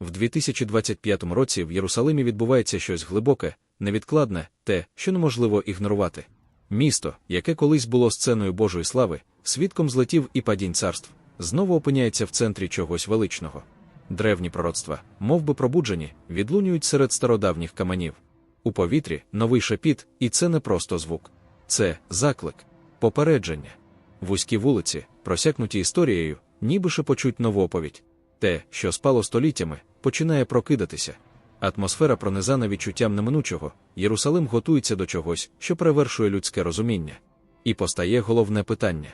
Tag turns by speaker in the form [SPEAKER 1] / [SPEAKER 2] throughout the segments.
[SPEAKER 1] В 2025 році в Єрусалимі відбувається щось глибоке, невідкладне, те, що неможливо ігнорувати. Місто, яке колись було сценою Божої слави, свідком злетів і падінь царств, знову опиняється в центрі чогось величного. Древні пророцтва, мов би пробуджені, відлунюють серед стародавніх каменів. У повітрі новий шепіт, і це не просто звук. Це заклик, попередження. Вузькі вулиці, просякнуті історією, ніби шепочуть нову оповідь. Те, що спало століттями, починає прокидатися. Атмосфера пронизана відчуттям неминучого, Єрусалим готується до чогось, що перевершує людське розуміння. І постає головне питання.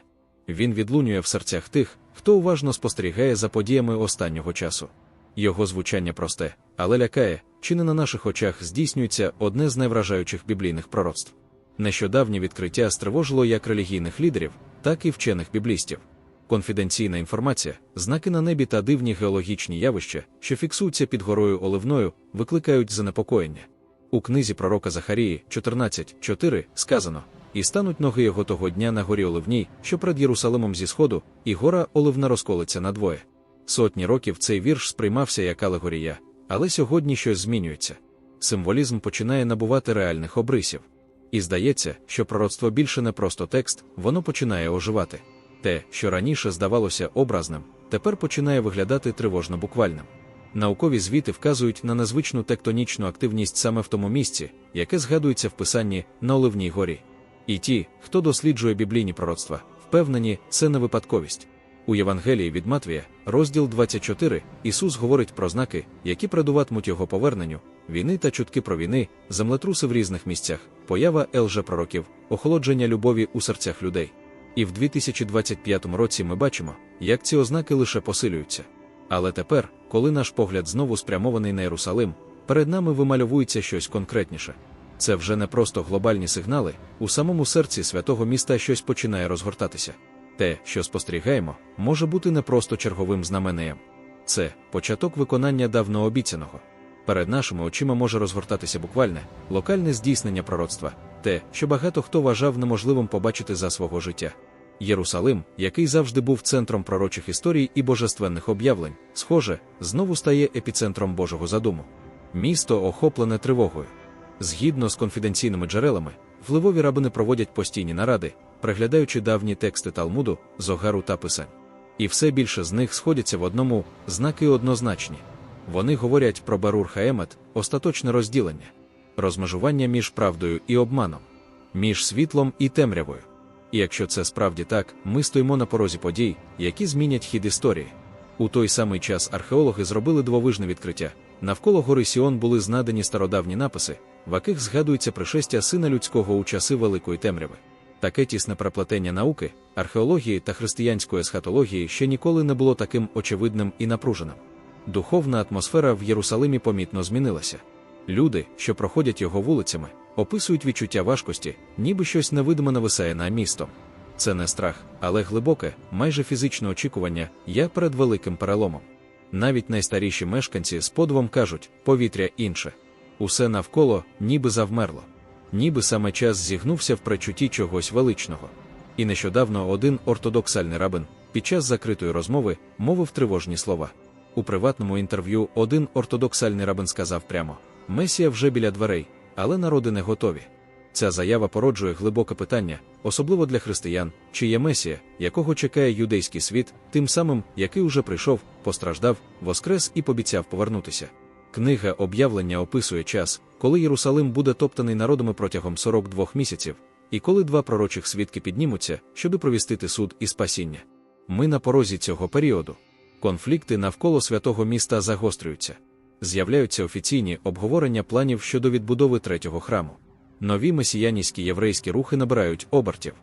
[SPEAKER 1] Він відлунює в серцях тих, хто уважно спостерігає за подіями останнього часу. Його звучання просте, але лякає, чи не на наших очах здійснюється одне з найвражаючих біблійних пророцтв. Нещодавнє відкриття стривожило як релігійних лідерів, так і вчених біблістів. Конфіденційна інформація, знаки на небі та дивні геологічні явища, що фіксуються під горою Оливною, викликають занепокоєння. У книзі пророка Захарії 14.4 сказано: І стануть ноги його того дня на горі Оливній, що перед Єрусалимом зі сходу, і гора Оливна розколиться надвоє. Сотні років цей вірш сприймався як алегорія, але сьогодні щось змінюється. Символізм починає набувати реальних обрисів. І здається, що пророцтво більше не просто текст, воно починає оживати. Те, що раніше здавалося образним, тепер починає виглядати тривожно буквальним. Наукові звіти вказують на незвичну тектонічну активність саме в тому місці, яке згадується в писанні на Оливній горі. І ті, хто досліджує біблійні пророцтва, впевнені, це не випадковість. У Євангелії від Матвія, розділ 24, Ісус говорить про знаки, які передуватимуть його поверненню, війни та чутки про війни, землетруси в різних місцях, поява елже-пророків, охолодження любові у серцях людей. І в 2025 році ми бачимо, як ці ознаки лише посилюються. Але тепер, коли наш погляд знову спрямований на Єрусалим, перед нами вимальовується щось конкретніше. Це вже не просто глобальні сигнали, у самому серці святого міста щось починає розгортатися. Те, що спостерігаємо, може бути не просто черговим знаменем. Це початок виконання давно обіцяного. Перед нашими очима може розгортатися буквальне, локальне здійснення пророцтва, те, що багато хто вважав неможливим побачити за свого життя. Єрусалим, який завжди був центром пророчих історій і божественних об'явлень, схоже, знову стає епіцентром Божого задуму. Місто охоплене тривогою. Згідно з конфіденційними джерелами, впливові рабини проводять постійні наради, приглядаючи давні тексти Талмуду, Зогару та Писань. І все більше з них сходяться в одному знаки однозначні. Вони говорять про Барур Хаемет, остаточне розділення, розмежування між правдою і обманом, між світлом і темрявою. І якщо це справді так, ми стоїмо на порозі подій, які змінять хід історії. У той самий час археологи зробили двовижне відкриття. Навколо гори Сіон були знадані стародавні написи, в яких згадується пришестя сина людського у часи Великої темряви. Таке тісне переплетення науки, археології та християнської есхатології ще ніколи не було таким очевидним і напруженим. Духовна атмосфера в Єрусалимі помітно змінилася. Люди, що проходять його вулицями, описують відчуття важкості, ніби щось невидиме нависає на містом. Це не страх, але глибоке, майже фізичне очікування я перед великим переломом. Навіть найстаріші мешканці з подвом кажуть, повітря інше. Усе навколо, ніби завмерло, ніби саме час зігнувся в пречутті чогось величного. І нещодавно один ортодоксальний рабин під час закритої розмови мовив тривожні слова. У приватному інтерв'ю один ортодоксальний рабин сказав прямо: Месія вже біля дверей, але народи не готові. Ця заява породжує глибоке питання, особливо для християн, чи є Месія, якого чекає юдейський світ, тим самим, який уже прийшов, постраждав, воскрес і побіцяв повернутися. Книга об'явлення описує час, коли Єрусалим буде топтаний народами протягом 42 місяців, і коли два пророчих свідки піднімуться, щоби провістити суд і спасіння. Ми на порозі цього періоду. Конфлікти навколо святого міста загострюються. З'являються офіційні обговорення планів щодо відбудови третього храму. Нові месіянські єврейські рухи набирають обертів.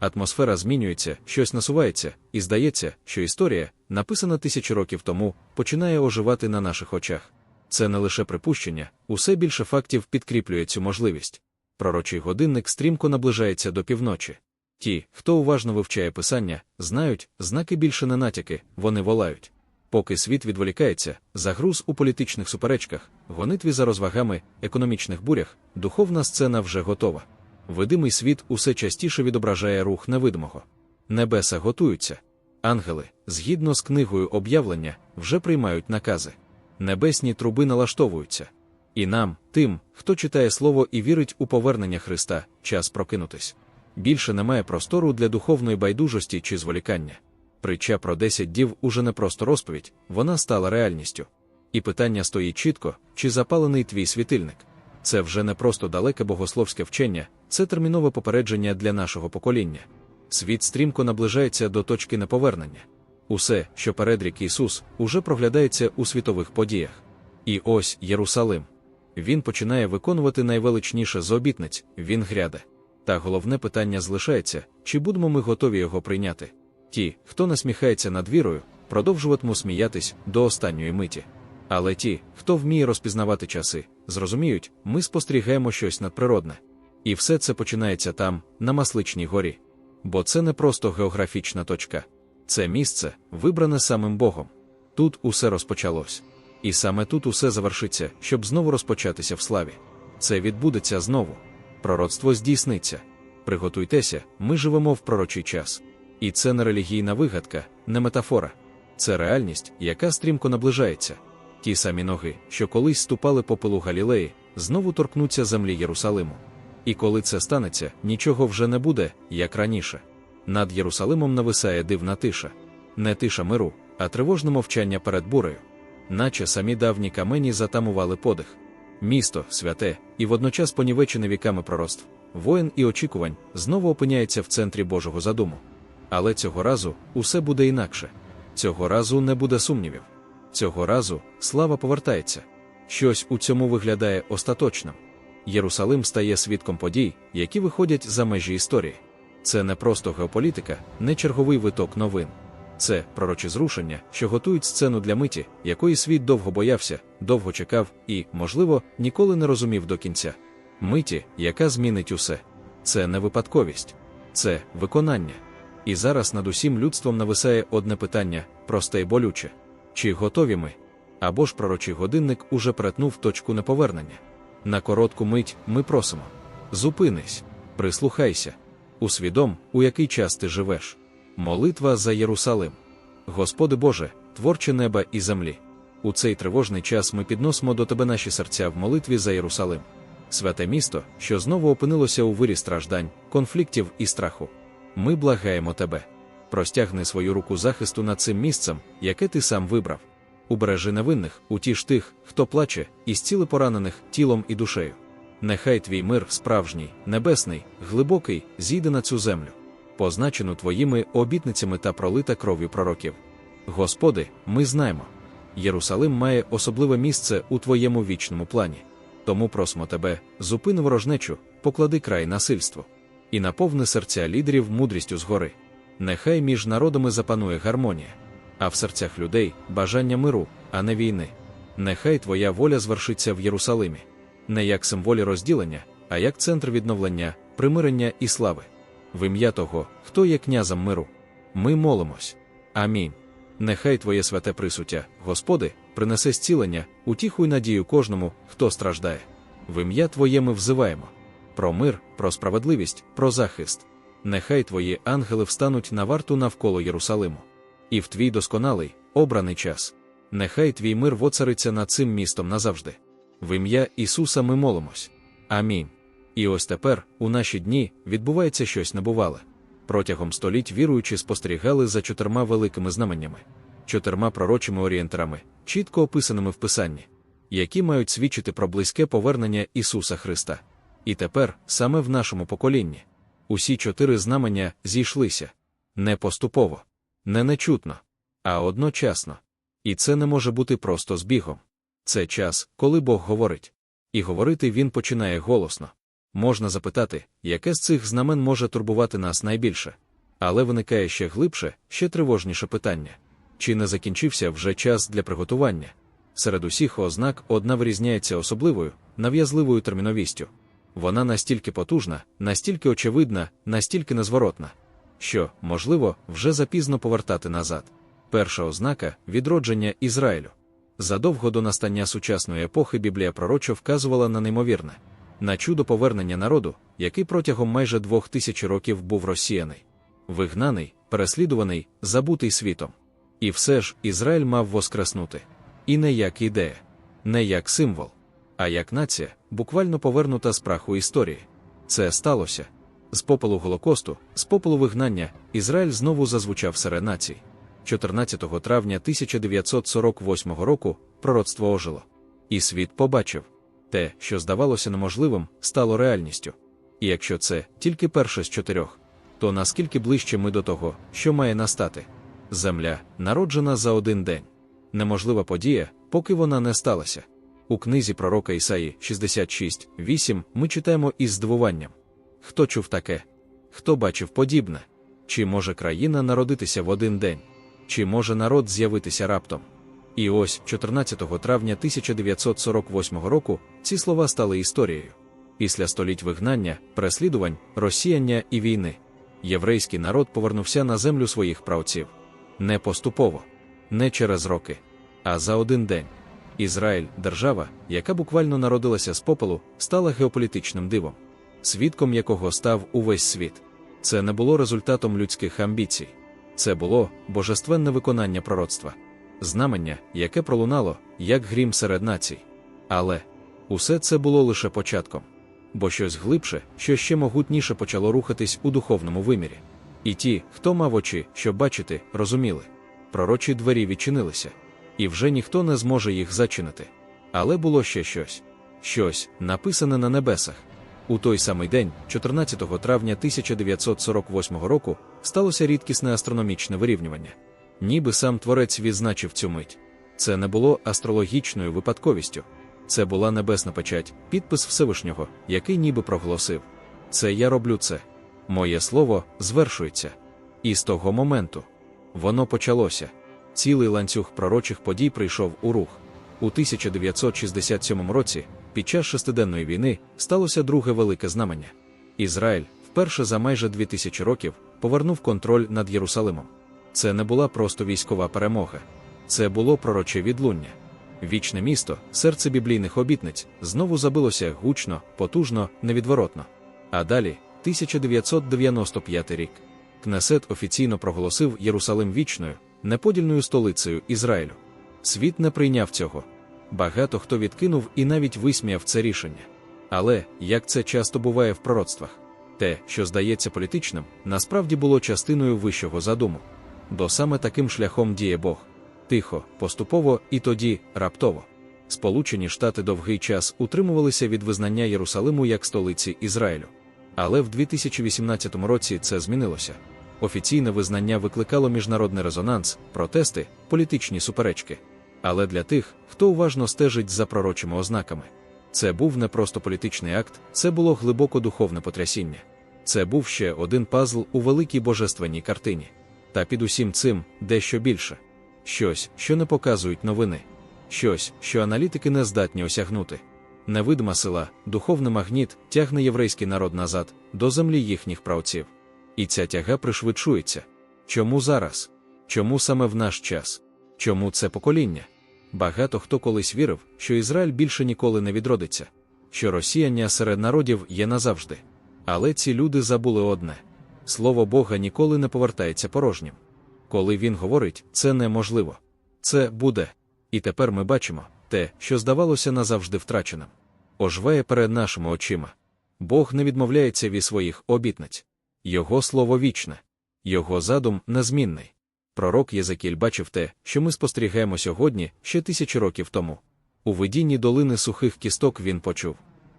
[SPEAKER 1] Атмосфера змінюється, щось насувається, і здається, що історія, написана тисячі років тому, починає оживати на наших очах. Це не лише припущення, усе більше фактів підкріплює цю можливість. Пророчий годинник стрімко наближається до півночі. Ті, хто уважно вивчає писання, знають, знаки більше не натяки, вони волають. Поки світ відволікається, загруз у політичних суперечках, гонитві за розвагами, економічних бурях, духовна сцена вже готова. Видимий світ усе частіше відображає рух невидимого. Небеса готуються. Ангели, згідно з книгою об'явлення, вже приймають накази. Небесні труби налаштовуються. І нам, тим, хто читає слово і вірить у повернення Христа, час прокинутись. Більше немає простору для духовної байдужості чи зволікання. Притча про десять дів уже не просто розповідь, вона стала реальністю. І питання стоїть чітко, чи запалений твій світильник. Це вже не просто далеке богословське вчення, це термінове попередження для нашого покоління. Світ стрімко наближається до точки неповернення. Усе, що передрік Ісус, уже проглядається у світових подіях. І ось Єрусалим. Він починає виконувати найвеличніше з обітниць, він гряде. Та головне питання залишається, чи будемо ми готові його прийняти. Ті, хто насміхається над вірою, продовжуватимуть сміятись до останньої миті. Але ті, хто вміє розпізнавати часи, зрозуміють, ми спостерігаємо щось надприродне. І все це починається там, на Масличній горі. Бо це не просто географічна точка, це місце, вибране самим Богом. Тут усе розпочалось. І саме тут усе завершиться, щоб знову розпочатися в славі. Це відбудеться знову. Пророцтво здійсниться. Приготуйтеся, ми живемо в пророчий час. І це не релігійна вигадка, не метафора. Це реальність, яка стрімко наближається. Ті самі ноги, що колись ступали по пилу Галілеї, знову торкнуться землі Єрусалиму. І коли це станеться, нічого вже не буде, як раніше. Над Єрусалимом нависає дивна тиша, не тиша миру, а тривожне мовчання перед бурею, наче самі давні камені затамували подих. Місто, святе, і водночас понівечене віками пророцтв, воїн і очікувань знову опиняється в центрі Божого задуму. Але цього разу усе буде інакше. Цього разу не буде сумнівів. Цього разу слава повертається. Щось у цьому виглядає остаточним. Єрусалим стає свідком подій, які виходять за межі історії. Це не просто геополітика, не черговий виток новин. Це пророчі зрушення, що готують сцену для миті, якої світ довго боявся, довго чекав і, можливо, ніколи не розумів до кінця. Миті, яка змінить усе. Це не випадковість, це виконання. І зараз над усім людством нависає одне питання, просте й болюче: чи готові ми? Або ж пророчий годинник уже перетнув точку неповернення. На коротку мить ми просимо: зупинись, прислухайся, усвідом, у який час ти живеш. Молитва за Єрусалим. Господи Боже, творче неба і землі. У цей тривожний час ми підносимо до Тебе наші серця в молитві за Єрусалим. Святе місто, що знову опинилося у вирі страждань, конфліктів і страху. Ми благаємо Тебе. Простягни свою руку захисту над цим місцем, яке ти сам вибрав. Убережи невинних, утіш тих, хто плаче, і зціли поранених тілом і душею. Нехай твій мир справжній, небесний, глибокий, зійде на цю землю, позначену твоїми обітницями та пролита кров'ю пророків. Господи, ми знаємо. Єрусалим має особливе місце у твоєму вічному плані. Тому просимо тебе, зупини ворожнечу, поклади край насильству і наповни серця лідерів мудрістю згори. Нехай між народами запанує гармонія, а в серцях людей бажання миру, а не війни. Нехай твоя воля звершиться в Єрусалимі, не як символі розділення, а як центр відновлення, примирення і слави. В ім'я того, хто є князем миру. Ми молимось. Амінь. Нехай Твоє святе присуття, Господи, принесе зцілення, утіху й надію кожному, хто страждає. В ім'я Твоє ми взиваємо про мир, про справедливість, про захист. Нехай Твої ангели встануть на варту навколо Єрусалиму. І в твій досконалий, обраний час. Нехай твій мир воцариться над цим містом назавжди. В ім'я Ісуса ми молимось. Амінь. І ось тепер, у наші дні, відбувається щось небувале. Протягом століть віруючі спостерігали за чотирма великими знаменнями, чотирма пророчими орієнтерами, чітко описаними в Писанні, які мають свідчити про близьке повернення Ісуса Христа. І тепер, саме в нашому поколінні, усі чотири знамення зійшлися не поступово, не нечутно, а одночасно. І це не може бути просто збігом. Це час, коли Бог говорить. І говорити він починає голосно. Можна запитати, яке з цих знамен може турбувати нас найбільше. Але виникає ще глибше, ще тривожніше питання чи не закінчився вже час для приготування? Серед усіх ознак одна вирізняється особливою, нав'язливою терміновістю. Вона настільки потужна, настільки очевидна, настільки незворотна, що, можливо, вже запізно повертати назад. Перша ознака відродження Ізраїлю. Задовго до настання сучасної епохи Біблія пророчо вказувала на неймовірне, на чудо повернення народу, який протягом майже двох тисяч років був розсіяний, вигнаний, переслідуваний, забутий світом. І все ж Ізраїль мав воскреснути. І не як ідея, не як символ, а як нація, буквально повернута з праху історії. Це сталося. З попелу Голокосту, з попелу вигнання, Ізраїль знову зазвучав серед націй. 14 травня 1948 року пророцтво ожило. І світ побачив те, що здавалося неможливим, стало реальністю. І якщо це тільки перше з чотирьох, то наскільки ближче ми до того, що має настати? Земля, народжена за один день. Неможлива подія, поки вона не сталася. У книзі пророка Ісаї 66.8 ми читаємо із здивуванням. Хто чув таке? Хто бачив подібне? Чи може країна народитися в один день? Чи може народ з'явитися раптом? І ось 14 травня 1948 року ці слова стали історією. Після століть вигнання, переслідувань, розсіяння і війни єврейський народ повернувся на землю своїх правців. Не поступово, не через роки, а за один день. Ізраїль, держава, яка буквально народилася з попелу, стала геополітичним дивом, свідком якого став увесь світ. Це не було результатом людських амбіцій, це було божественне виконання пророцтва, знамення, яке пролунало, як грім серед націй. Але усе це було лише початком, бо щось глибше, що ще могутніше почало рухатись у духовному вимірі. І ті, хто мав очі, щоб бачити, розуміли, пророчі двері відчинилися і вже ніхто не зможе їх зачинити. Але було ще щось щось, написане на небесах. У той самий день, 14 травня 1948 року, сталося рідкісне астрономічне вирівнювання. Ніби сам творець відзначив цю мить. Це не було астрологічною випадковістю, це була небесна печать, підпис Всевишнього, який ніби проголосив: Це я роблю це. Моє слово звершується. І з того моменту воно почалося цілий ланцюг пророчих подій прийшов у рух. У 1967 році, під час шестиденної війни, сталося друге велике знамення. Ізраїль, вперше за майже 2000 років, повернув контроль над Єрусалимом. Це не була просто військова перемога, це було пророче відлуння. Вічне місто, серце біблійних обітниць, знову забилося гучно, потужно, невідворотно. А далі, 1995 рік, Кнесет офіційно проголосив Єрусалим вічною неподільною столицею Ізраїлю. Світ не прийняв цього. Багато хто відкинув і навіть висміяв це рішення. Але, як це часто буває в пророцтвах, те, що здається політичним, насправді було частиною вищого задуму. Бо саме таким шляхом діє Бог тихо, поступово і тоді раптово. Сполучені Штати довгий час утримувалися від визнання Єрусалиму як столиці Ізраїлю. Але в 2018 році це змінилося. Офіційне визнання викликало міжнародний резонанс, протести, політичні суперечки. Але для тих, хто уважно стежить за пророчими ознаками, це був не просто політичний акт, це було глибоко духовне потрясіння. Це був ще один пазл у великій божественній картині. Та під усім цим дещо більше. Щось, що не показують новини, щось, що аналітики не здатні осягнути. Невидима сила, духовний магніт тягне єврейський народ назад, до землі їхніх правців. І ця тяга пришвидшується. Чому зараз? Чому саме в наш час? Чому це покоління? Багато хто колись вірив, що Ізраїль більше ніколи не відродиться, що розсіяння серед народів є назавжди. Але ці люди забули одне: слово Бога ніколи не повертається порожнім. Коли він говорить, це неможливо. Це буде. І тепер ми бачимо те, що здавалося назавжди втраченим. Ожває перед нашими очима. Бог не відмовляється від своїх обітниць. Його слово вічне, його задум незмінний. Пророк Єзекіль бачив те, що ми спостерігаємо сьогодні, ще тисячі років тому. У видінні долини сухих кісток він почув.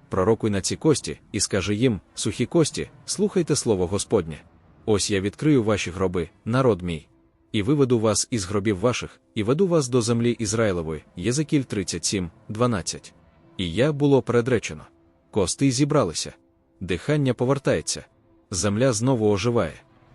[SPEAKER 1] Пророкуй на ці кості, і скаже їм, сухі кості, слухайте слово Господнє. Ось я відкрию ваші гроби, народ мій, і виведу вас із гробів ваших, і веду вас до землі Ізраїлової, Єзекіль 37, 12. І я було передречено. Кости зібралися, дихання повертається земля знову оживає.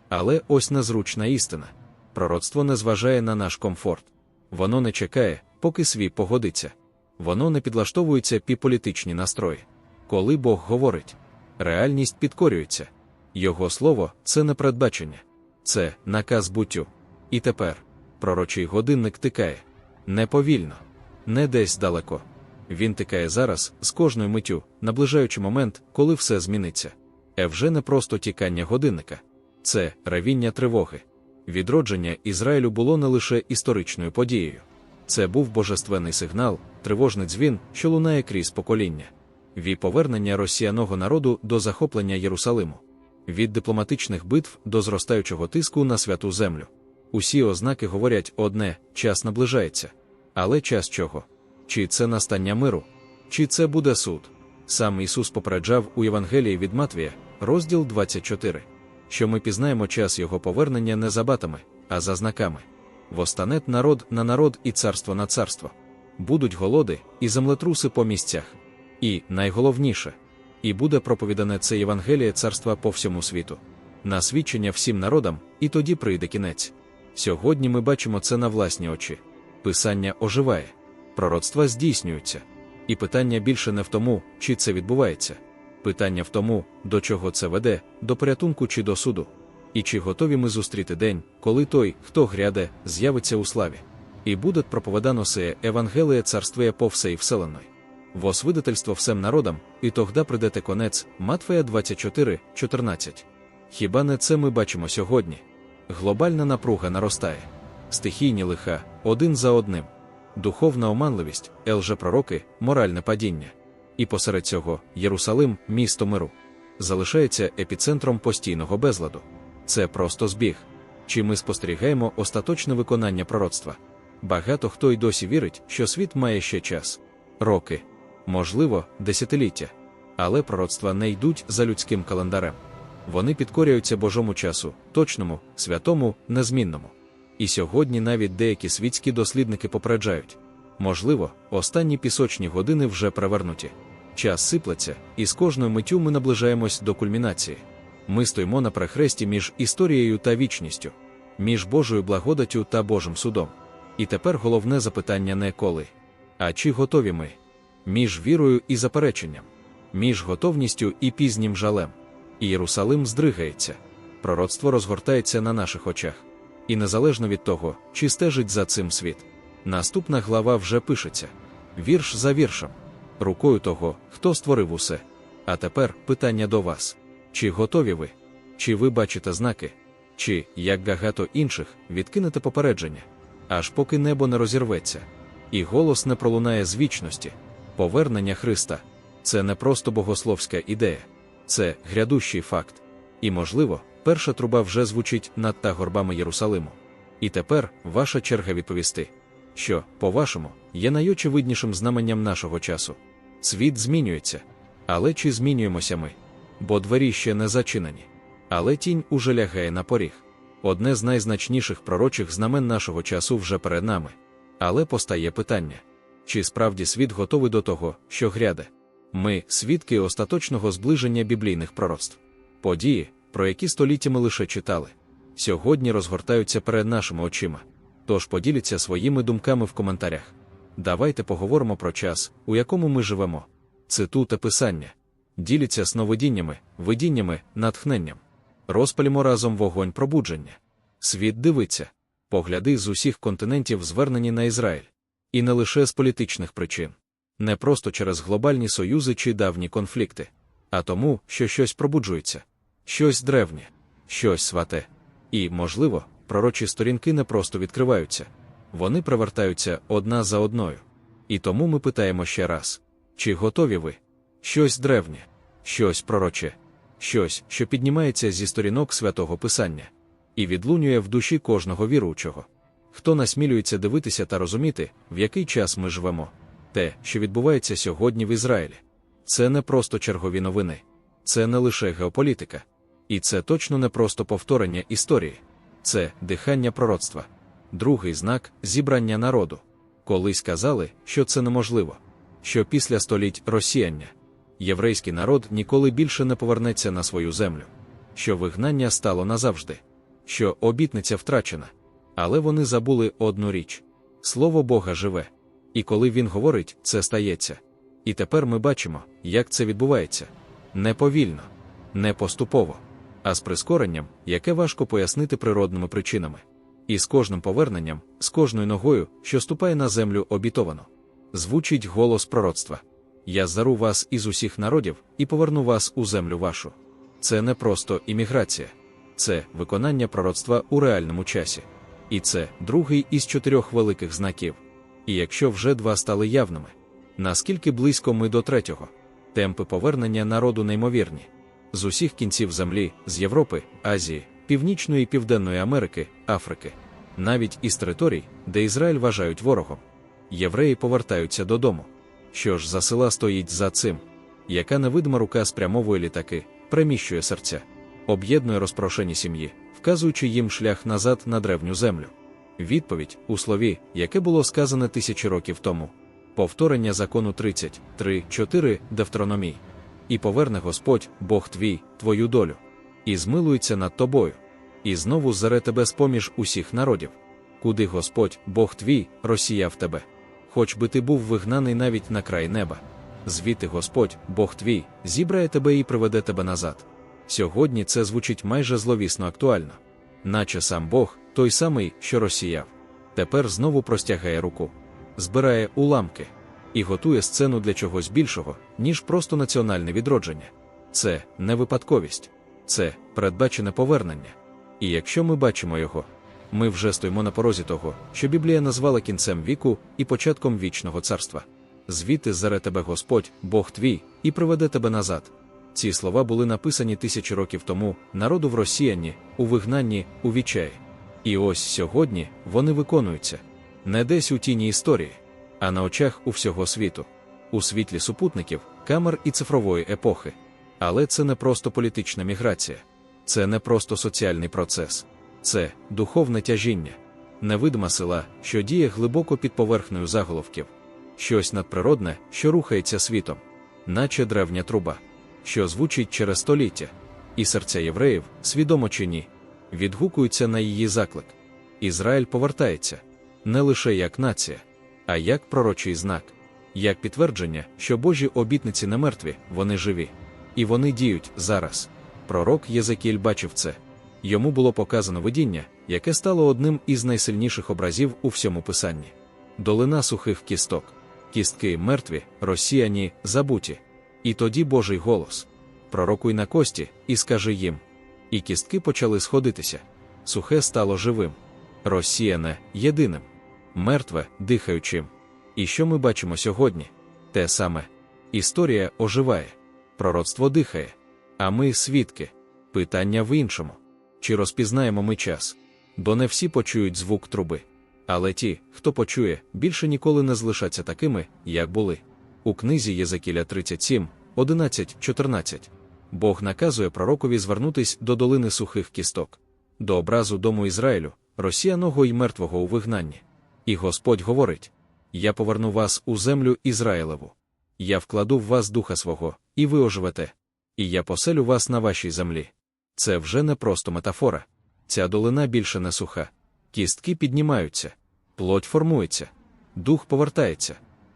[SPEAKER 1] Але ось незручна істина. Пророцтво не зважає на наш комфорт. Воно не чекає, поки свій погодиться. Воно не підлаштовується під політичні настрої. Коли Бог говорить, реальність підкорюється. Його слово це не передбачення, це наказ буттю. І тепер пророчий годинник тикає не повільно, не десь далеко. Він тикає зараз з кожною миттю, наближаючи момент, коли все зміниться. Е вже не просто тікання годинника, це ревіння тривоги. Відродження Ізраїлю було не лише історичною подією, Це був божественний сигнал, тривожний дзвін, що лунає крізь покоління. Ві повернення росіяного народу до захоплення Єрусалиму, від дипломатичних битв до зростаючого тиску на святу землю. Усі ознаки говорять одне: час наближається. Але час чого? Чи це настання миру, чи це буде суд? Сам Ісус попереджав у Євангелії від Матвія, розділ 24, що ми пізнаємо час Його повернення не за батами, а за знаками. Востанет народ на народ і царство на царство. Будуть голоди і землетруси по місцях. І, найголовніше, і буде проповідане це Євангеліє царства по всьому світу, на свідчення всім народам, і тоді прийде кінець. Сьогодні ми бачимо це на власні очі. Писання оживає, пророцтва здійснюються. І питання більше не в тому, чи це відбувається. Питання в тому, до чого це веде, до порятунку чи до суду. І чи готові ми зустріти день, коли той, хто гряде, з'явиться у славі, і буде проповедано сеє Евангеліє царствує по всей вселенной. Восвидательство всем народам, і тогда придете конець, Матфея 24, 14. Хіба не це ми бачимо сьогодні? Глобальна напруга наростає, стихійні лиха, один за одним, духовна оманливість, елжепророки, моральне падіння. І посеред цього Єрусалим, місто миру, залишається епіцентром постійного безладу. Це просто збіг. Чи ми спостерігаємо остаточне виконання пророцтва? Багато хто й досі вірить, що світ має ще час, роки, можливо, десятиліття, але пророцтва не йдуть за людським календарем. Вони підкорюються Божому часу, точному, святому, незмінному. І сьогодні навіть деякі світські дослідники попереджають можливо, останні пісочні години вже перевернуті. Час сиплеться, і з кожною миттю ми наближаємось до кульмінації. Ми стоїмо на прехресті між історією та вічністю, між Божою благодаттю та Божим судом. І тепер головне запитання не коли, а чи готові ми? Між вірою і запереченням, між готовністю і пізнім жалем. Єрусалим здригається, пророцтво розгортається на наших очах. І незалежно від того, чи стежить за цим світ. Наступна глава вже пишеться вірш за віршем, рукою того, хто створив усе. А тепер питання до вас. Чи готові ви? Чи ви бачите знаки? Чи, як багато інших, відкинете попередження, аж поки небо не розірветься, і голос не пролунає з вічності, повернення Христа це не просто богословська ідея, це грядущий факт. І, можливо, перша труба вже звучить над та горбами Єрусалиму. І тепер ваша черга відповісти, що, по-вашому, є найочевиднішим знаменням нашого часу. Світ змінюється, але чи змінюємося ми? бо двері ще не зачинені. Але тінь уже лягає на поріг. Одне з найзначніших пророчих знамен нашого часу вже перед нами. Але постає питання: чи справді світ готовий до того, що гряде? Ми свідки остаточного зближення біблійних пророцтв. Події, про які століттями лише читали, сьогодні розгортаються перед нашими очима. Тож поділіться своїми думками в коментарях. Давайте поговоримо про час, у якому ми живемо. Цитуте писання діляться сновидіннями, видіннями, натхненням. Розпалімо разом вогонь пробудження. Світ дивиться, погляди з усіх континентів звернені на Ізраїль. І не лише з політичних причин, не просто через глобальні союзи чи давні конфлікти, а тому, що щось пробуджується, щось древнє, щось свате. І, можливо, пророчі сторінки не просто відкриваються, вони привертаються одна за одною. І тому ми питаємо ще раз: чи готові ви? щось древнє, щось пророче, щось, що піднімається зі сторінок святого Писання, і відлунює в душі кожного віруючого. Хто насмілюється дивитися та розуміти, в який час ми живемо, те, що відбувається сьогодні в Ізраїлі. Це не просто чергові новини, це не лише геополітика. І це точно не просто повторення історії, це дихання пророцтва, другий знак зібрання народу. Колись казали, що це неможливо, що після століть розсіяння єврейський народ ніколи більше не повернеться на свою землю, що вигнання стало назавжди, що обітниця втрачена. Але вони забули одну річ слово Бога живе. І коли він говорить, це стається. І тепер ми бачимо, як це відбувається не повільно, не поступово, а з прискоренням, яке важко пояснити природними причинами. І з кожним поверненням, з кожною ногою, що ступає на землю обітовано, звучить голос пророцтва. Я зару вас із усіх народів і поверну вас у землю вашу. Це не просто імміграція, це виконання пророцтва у реальному часі. І це другий із чотирьох великих знаків. І якщо вже два стали явними, наскільки близько ми до третього, темпи повернення народу неймовірні. З усіх кінців землі, з Європи, Азії, Північної і Південної Америки, Африки, навіть із територій, де Ізраїль вважають ворогом, євреї повертаються додому. Що ж за села стоїть за цим? Яка невидима рука спрямовує літаки, приміщує серця, об'єднує розпрошені сім'ї, вказуючи їм шлях назад на древню землю. Відповідь у слові, яке було сказане тисячі років тому, повторення закону 33.4 Девтрономій. І поверне Господь, Бог твій, твою долю, і змилується над тобою, і знову зере тебе з поміж усіх народів, куди Господь, Бог твій, розсіяв тебе. Хоч би ти був вигнаний навіть на край неба. Звідти Господь, Бог твій, зібрає тебе і приведе тебе назад. Сьогодні це звучить майже зловісно актуально, наче сам Бог, той самий, що розсіяв, тепер знову простягає руку, збирає уламки і готує сцену для чогось більшого, ніж просто національне відродження. Це не випадковість, це передбачене повернення. І якщо ми бачимо його, ми вже стоїмо на порозі того, що Біблія назвала кінцем віку і початком вічного царства. Звідти заре тебе Господь, Бог твій, і приведе тебе назад. Ці слова були написані тисячі років тому, народу в розсіянні, у вигнанні, у відчаї. І ось сьогодні вони виконуються. Не десь у тіні історії, а на очах у всього світу, у світлі супутників, камер і цифрової епохи. Але це не просто політична міграція, це не просто соціальний процес, це духовне тяжіння, невидима сила, що діє глибоко під поверхнею заголовків, щось надприродне, що рухається світом, наче древня труба, що звучить через століття, і серця євреїв, свідомо чи ні, відгукуються на її заклик. Ізраїль повертається не лише як нація, а як пророчий знак, як підтвердження, що Божі обітниці не мертві, вони живі. І вони діють зараз. Пророк Єзекіль бачив це. Йому було показано видіння, яке стало одним із найсильніших образів у всьому писанні. Долина сухих кісток, кістки мертві, розсіяні, забуті. І тоді Божий голос: Пророкуй на кості, і скажи їм. І кістки почали сходитися. Сухе стало живим, розсіяне єдиним, мертве дихаючим. І що ми бачимо сьогодні? Те саме історія оживає, пророцтво дихає, а ми свідки. Питання в іншому чи розпізнаємо ми час? Бо не всі почують звук труби. Але ті, хто почує, більше ніколи не залишаться такими, як були. У книзі Єзекіля 37, 11, 14. Бог наказує пророкові звернутись до долини сухих кісток, до образу дому Ізраїлю, росіяного й мертвого у вигнанні. І Господь говорить: Я поверну вас у землю Ізраїлеву. Я вкладу в вас духа свого, і ви оживете. І я поселю вас на вашій землі. Це вже не просто метафора. Ця долина більше не суха. Кістки піднімаються, плоть формується, дух повертається,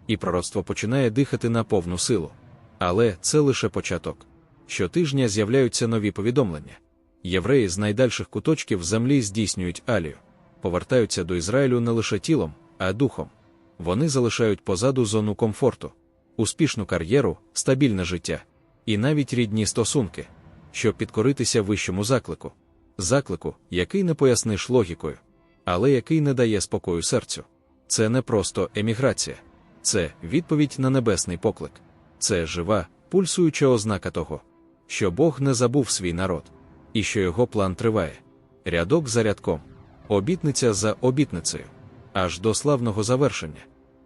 [SPEAKER 1] і пророцтво починає дихати на повну силу. Але це лише початок. Щотижня з'являються нові повідомлення. Євреї з найдальших куточків землі здійснюють алію, повертаються до Ізраїлю не лише тілом, а духом. Вони залишають позаду зону комфорту, успішну кар'єру, стабільне життя і навіть рідні стосунки, щоб підкоритися вищому заклику, заклику, який не поясниш логікою, але який не дає спокою серцю. Це не просто еміграція, це відповідь на небесний поклик, це жива, пульсуюча ознака того, що Бог не забув свій народ, і що його план триває. Рядок за рядком, обітниця за обітницею, аж до славного завершення.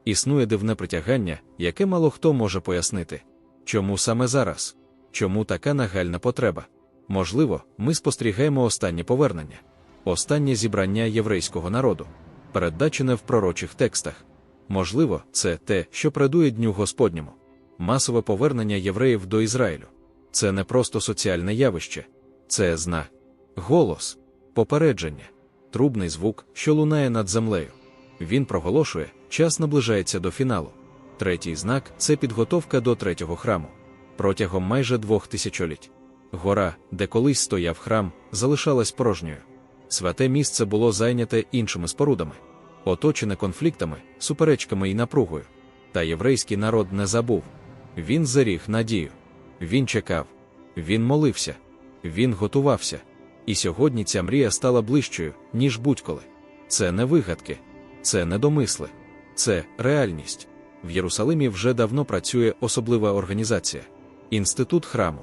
[SPEAKER 1] Існує дивне притягання, яке мало хто може пояснити. Чому саме зараз? Чому така нагальна потреба? Можливо, ми спостерігаємо останнє повернення, останнє зібрання єврейського народу, передбачене в пророчих текстах. Можливо, це те, що предує Дню Господньому, масове повернення євреїв до Ізраїлю. Це не просто соціальне явище, це знак, голос, попередження, трубний звук, що лунає над землею. Він проголошує, час наближається до фіналу. Третій знак це підготовка до третього храму. Протягом майже двох тисячоліть. Гора, де колись стояв храм, залишалась порожньою. Святе місце було зайняте іншими спорудами, оточене конфліктами, суперечками і напругою. Та єврейський народ не забув. Він заріг надію. Він чекав, він молився, він готувався. І сьогодні ця мрія стала ближчою, ніж будь-коли. Це не вигадки, це не домисли, Це реальність. В Єрусалимі вже давно працює особлива організація інститут храму.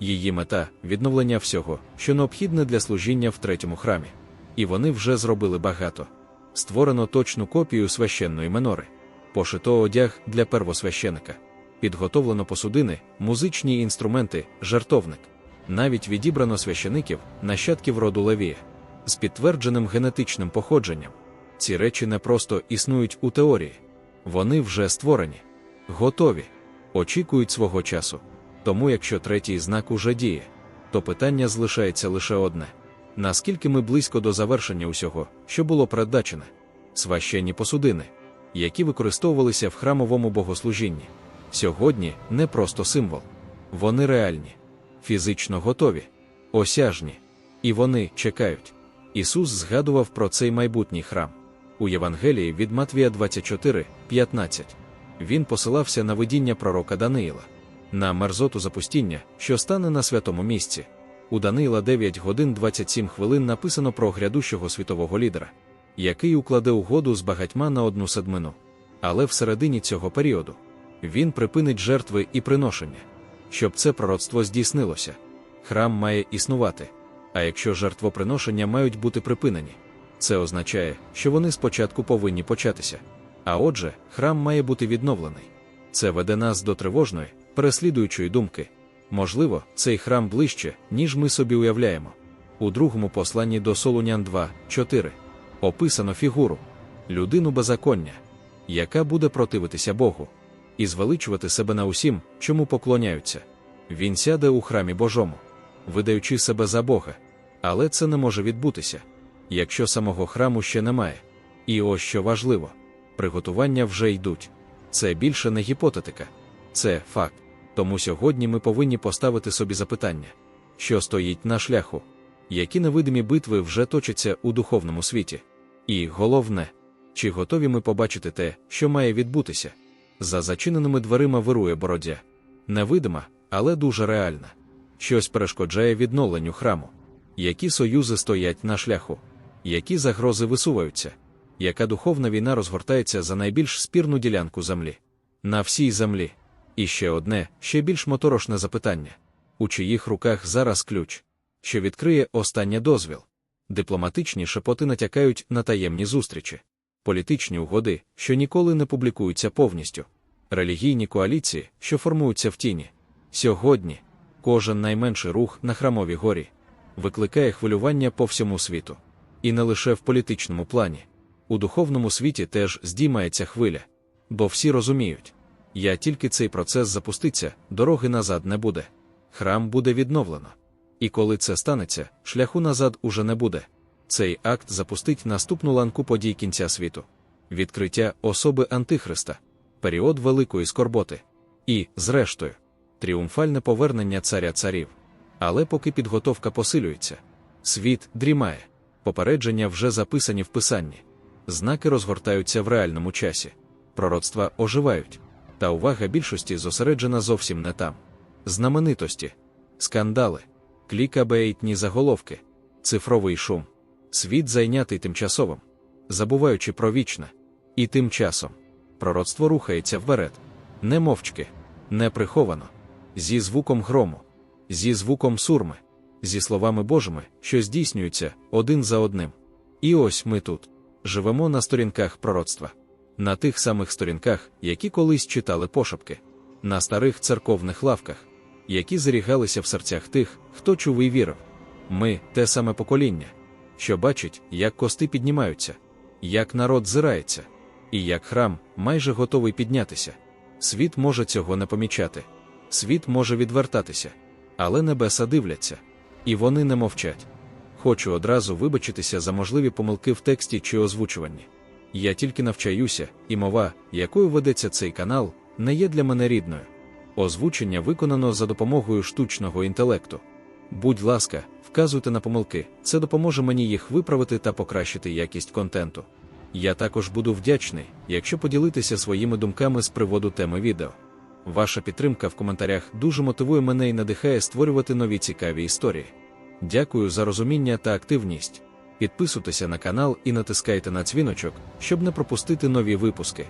[SPEAKER 1] Її мета відновлення всього, що необхідне для служіння в третьому храмі. І вони вже зробили багато. Створено точну копію священної минори, пошито одяг для первосвященика, підготовлено посудини, музичні інструменти, жертовник. Навіть відібрано священиків, нащадків роду Левія. З підтвердженим генетичним походженням. Ці речі не просто існують у теорії, вони вже створені, готові, очікують свого часу. Тому, якщо третій знак уже діє, то питання залишається лише одне: наскільки ми близько до завершення усього, що було передбачене, священні посудини, які використовувалися в храмовому богослужінні, сьогодні не просто символ, вони реальні, фізично готові, осяжні, і вони чекають. Ісус згадував про цей майбутній храм. У Євангелії від Матвія 24, 15. Він посилався на видіння пророка Даниїла, на мерзоту запустіння, що стане на святому місці. У Даниїла 9 годин 27 хвилин написано про грядущого світового лідера, який укладе угоду з багатьма на одну седмину. Але всередині цього періоду він припинить жертви і приношення. Щоб це пророцтво здійснилося, храм має існувати. А якщо жертвоприношення мають бути припинені, це означає, що вони спочатку повинні початися. А отже, храм має бути відновлений. Це веде нас до тривожної, переслідуючої думки. Можливо, цей храм ближче, ніж ми собі уявляємо. У другому посланні до Солунян 2, 4 описано фігуру, людину беззаконня, яка буде противитися Богу і звеличувати себе на усім, чому поклоняються. Він сяде у храмі Божому, видаючи себе за Бога. Але це не може відбутися, якщо самого храму ще немає. І ось що важливо приготування вже йдуть. Це більше не гіпотетика, це факт. Тому сьогодні ми повинні поставити собі запитання, що стоїть на шляху, які невидимі битви вже точаться у духовному світі. І головне, чи готові ми побачити те, що має відбутися? За зачиненими дверима вирує бородя. Невидима, але дуже реальна. Щось перешкоджає відновленню храму. Які союзи стоять на шляху, які загрози висуваються, яка духовна війна розгортається за найбільш спірну ділянку землі? На всій землі. І ще одне, ще більш моторошне запитання: у чиїх руках зараз ключ, що відкриє останнє дозвіл? Дипломатичні шепоти натякають на таємні зустрічі, політичні угоди, що ніколи не публікуються повністю, релігійні коаліції, що формуються в тіні. Сьогодні кожен найменший рух на храмовій горі викликає хвилювання по всьому світу. І не лише в політичному плані. У духовному світі теж здіймається хвиля, бо всі розуміють, я тільки цей процес запуститься, дороги назад не буде. Храм буде відновлено. І коли це станеться, шляху назад уже не буде. Цей акт запустить наступну ланку подій кінця світу, відкриття особи Антихриста, період великої скорботи і, зрештою, тріумфальне повернення царя царів. Але поки підготовка посилюється, світ дрімає, попередження вже записані в писанні, знаки розгортаються в реальному часі, пророцтва оживають, та увага більшості зосереджена зовсім не там. Знаменитості, скандали, клікабейтні заголовки, цифровий шум, світ зайнятий тимчасовим, забуваючи про вічне, і тим часом. Пророцтво рухається вперед, не мовчки, не приховано, зі звуком грому. Зі звуком сурми, зі словами Божими, що здійснюються один за одним. І ось ми тут. Живемо на сторінках пророцтва, на тих самих сторінках, які колись читали пошепки, на старих церковних лавках, які зарігалися в серцях тих, хто чув і вірив. Ми те саме покоління, що бачить, як кости піднімаються, як народ зирається, і як храм майже готовий піднятися. Світ може цього не помічати, світ може відвертатися але небеса дивляться, і вони не мовчать. Хочу одразу вибачитися за можливі помилки в тексті чи озвучуванні. Я тільки навчаюся, і мова, якою ведеться цей канал, не є для мене рідною. Озвучення виконано за допомогою штучного інтелекту. Будь ласка, вказуйте на помилки, це допоможе мені їх виправити та покращити якість контенту. Я також буду вдячний, якщо поділитеся своїми думками з приводу теми відео. Ваша підтримка в коментарях дуже мотивує мене і надихає створювати нові цікаві історії. Дякую за розуміння та активність. Підписуйтеся на канал і натискайте на дзвіночок, щоб не пропустити нові випуски.